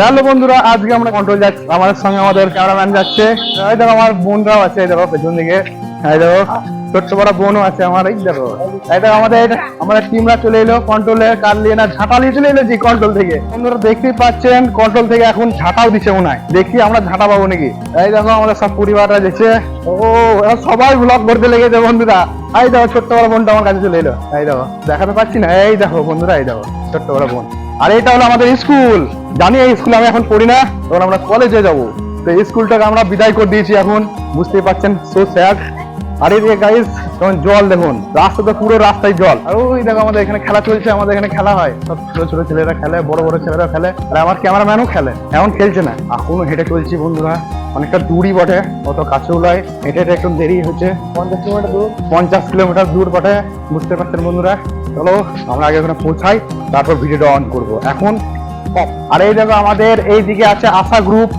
Hello বন্ধুরা, আজকে আমরা কন্ট্রোল যাচ্ছি। আমাদের সঙ্গে আমাদের ক্যামেরাম্যান যাচ্ছে। এই দেখো আমার বোনরাও আছে, এই দেখো পেছন দিকে। এই দেখো। ছোট্ট বড় বোনও আছে আমার, এই দেখো। দেখো, আমাদের আমাদের টিমরা চলে এলো কন্ট্রোলে কার নিয়ে না, ঝাঁটা নিয়ে চলে এলো জি কন্ট্রোল থেকে। বন্ধুরা দেখতেই পাচ্ছেন কন্ট্রোল থেকে এখন ঝাঁটাও দিচ্ছে মনে হয়। দেখি আমরা ঝাঁটা পাবো নাকি? এই দেখো, আমাদের সব পরিবাররা দেখছে ও সবাই ব্লগ করতে লেগেছে বন্ধুরা। এই দেখো, ছোট্ট বড় বোনটা আমার কাছে চলে এলো। এই দেখো, দেখাতে পাচ্ছি না। এই দেখো বন্ধুরা, এই দেখো, ছোট্ট বড় বোন। আর এটা হলো আমাদের স্কুল। জানি এই স্কুলে আমি এখন পড়ি না, তখন আমরা কলেজে যাব। তো স্কুলটাকে আমরা বিদায় করে দিয়েছি এখন। বুঝতেই পারছেন সো স্যাড আর এই গাইস যেমন জল দেখুন রাস্তা তো পুরো রাস্তায় জল। আর ওই দেখো আমাদের এখানে খেলা চলছে আমাদের এখানে খেলা হয়। সব ছোট ছোট ছেলেরা খেলে বড় বড় ছেলেরা খেলে। আর আমার ক্যামেরাম্যানও খেলে এখন খেলছে না। এখনও হেঁটে চলছি বন্ধুরা অনেকটা দূরই বটে অত কাছেও নয়। হেঁটে হেঁটে একটু দেরি হচ্ছে। পঞ্চাশ কিলোমিটার দূর। পঞ্চাশ কিলোমিটার দূর বটে বুঝতে পারছেন বন্ধুরা? চলো আমরা আগে ওখানে পৌঁছাই তারপর ভিডিওটা অন করব। এখন আর এই দেখো আমাদের এই দিকে আছে আশা গ্রুপ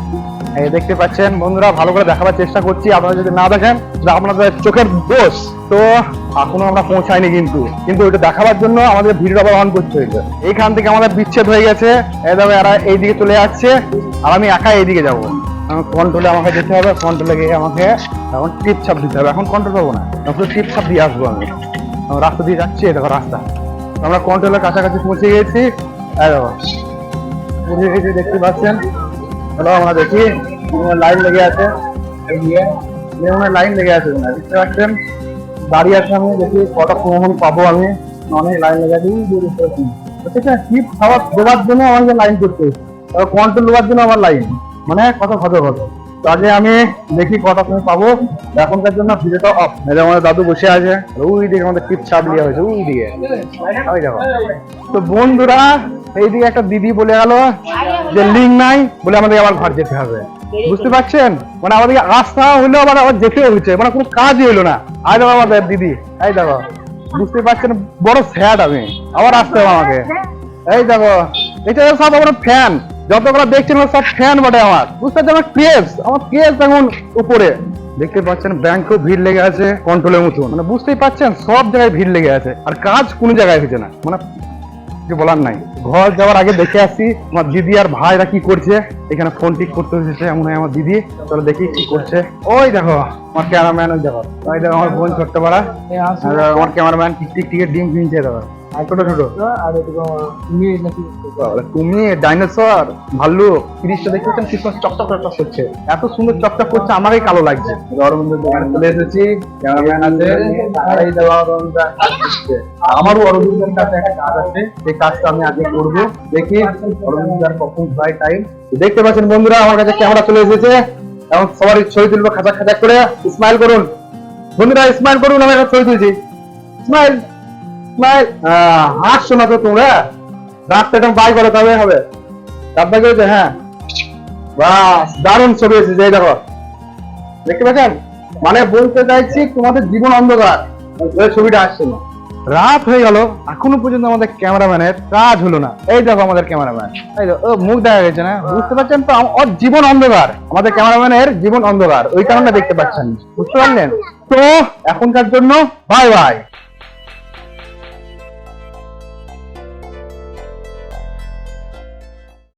এই দেখতে পাচ্ছেন, বন্ধুরা, ভালো করে দেখাবার চেষ্টা করছি। আপনারা যদি না দেখেন আপনাদের চোখের দোষ। তো এখনও আমরা পৌঁছাইনি কিন্তু। কিন্তু ওইটা দেখাবার জন্য আমাদের ভিডিওটা আবার অন করতে হয়েছে। এইখান থেকে আমাদের বিচ্ছেদ হয়ে গেছে। দেখো, এরা এইদিকে চলে যাচ্ছে। আর আমি একা এইদিকে যাব। কন্ট্রোলে আমাকে যেতে হবে। কন্ট্রোলে গিয়ে আমাকে এখন টিপ ছাপ দিতে হবে। এখন কন্ট্রোল পাবো না। এখন টিপ ছাপ দিয়ে আসব আমি। রাস্তা দিয়ে যাচ্ছি দেখো রাস্তা। আমরা কন্ট্রোলের কাছাকাছি পৌঁছে গেছি, দেখতে পাচ্ছেন। হ্যালো আমরা দেখি। লাইন লেগে আছে। লাইন লেগে আছে। দেখতে পাচ্ছেন দাঁড়িয়ে আছে আমি, দেখি কটা কখন পাবো আমি। অনেক লাইন লেগে আছে। টিপ খাওয়া দেওয়ার জন্য আমাকে লাইন করতে কন্ট্রোল দেওয়ার জন্য আমার লাইন। মানে কত খত কত তো আগে আমি দেখি কটা তুমি পাবো। এখনকার জন্য ভিডিওটা অফ এই আমাদের দাদু বসে আছে ওই দিকে আমাদের টিপ ছাপ দেওয়া হয়েছে ওই দিকে ওই দেখো। তো বন্ধুরা, এইদিকে একটা দিদি বলে গেল যে লিঙ্ক নাই বলে আমাদের আবার ঘর যেতে হবে। বুঝতে পারছেন? মানে আমাদেরকে আসতে হলো আবার আবার যেতে হচ্ছে মানে কোনো কাজই হলো না। আয় দেখো আমাদের দিদি এই দেখো। বুঝতে পারছেন? বড় স্যাড আমি। আবার আসতে হবে আমাকে। এই দেখো, এটা সব আমার ফ্যান যতগুলো দেখছেন সব ফ্যান বটে আমার। বুঝতে পারছেন আমার ক্রেজ আমার ক্রেজ এখন উপরে। দেখতে পাচ্ছেন ব্যাংকেও ভিড় লেগে আছে কন্ট্রোলের মতন। মানে বুঝতেই পাচ্ছেন সব জায়গায় ভিড় লেগে আছে। আর কাজ কোনো জায়গায় হচ্ছে না। মানে কিছু বলার নাই। ঘর যাওয়ার আগে দেখে আসি আমার দিদি আর ভাইরা কি করছে। এখানে ফোন ঠিক করতে হয়েছে এমন হয় আমার দিদি। চলো দেখি কি করছে। ওই দেখো আমার ক্যামেরাম্যান ওই দেখো। ওই দেখো আমার বোন ছোট্ট পাড়া আমার ক্যামেরাম্যান টিক টিক টিকে ডিম কিনছে দেখো। ছোট। ছোট আর এদিকে তুমি নাকি বাবারে, ডাইনোসর ভাল্লুক কি চকচক চকচক করছে। এত সুন্দর চকচক করছে আমারই কালো লাগছে। অরবিন্দের দোকানে চলে এসেছি ক্যামেরাম্যান আছে আর এই দেখো কাজ করছে। আমারও অরবিন্দের কাছে একটা কাজ আছে সেই কাজটা আমি আগে করব। দেখি অরবিন্দার কখন টাইম দেখতে পাচ্ছেন বন্ধুরা আমার কাছে ক্যামেরা চলে এসেছে। এখন সবারই ছবি তুলবো খাঁচা খাঁচা করে। স্মাইল করুন। বন্ধুরা স্মাইল করুন আমি একটা ছবি তুলছি। স্মাইল স্মাইল হাসছো না তোমরা। রাতটা একদম বাই করো তবে হবে। তারপরে কি হ্যাঁ। বাস দারুণ ছবি এসেছে, এই দেখো। দেখতে পাচ্ছেন? মানে বলতে চাইছি, তোমাদের জীবন অন্ধকার। ছবিটা আসছে না। রাত হয়ে গেল, এখনও পর্যন্ত আমাদের ক্যামেরাম্যানের কাজ হলো না। এই দেখো আমাদের ক্যামেরাম্যান। এই ও মুখ দেখা গেছে না? বুঝতে পারছেন তো? ওর জীবন অন্ধকার। আমাদের ক্যামেরাম্যানের জীবন অন্ধকার। ওই কারণে দেখতে পাচ্ছেন বুঝতে পারলেন? তো, এখনকার জন্য, বাই বাই।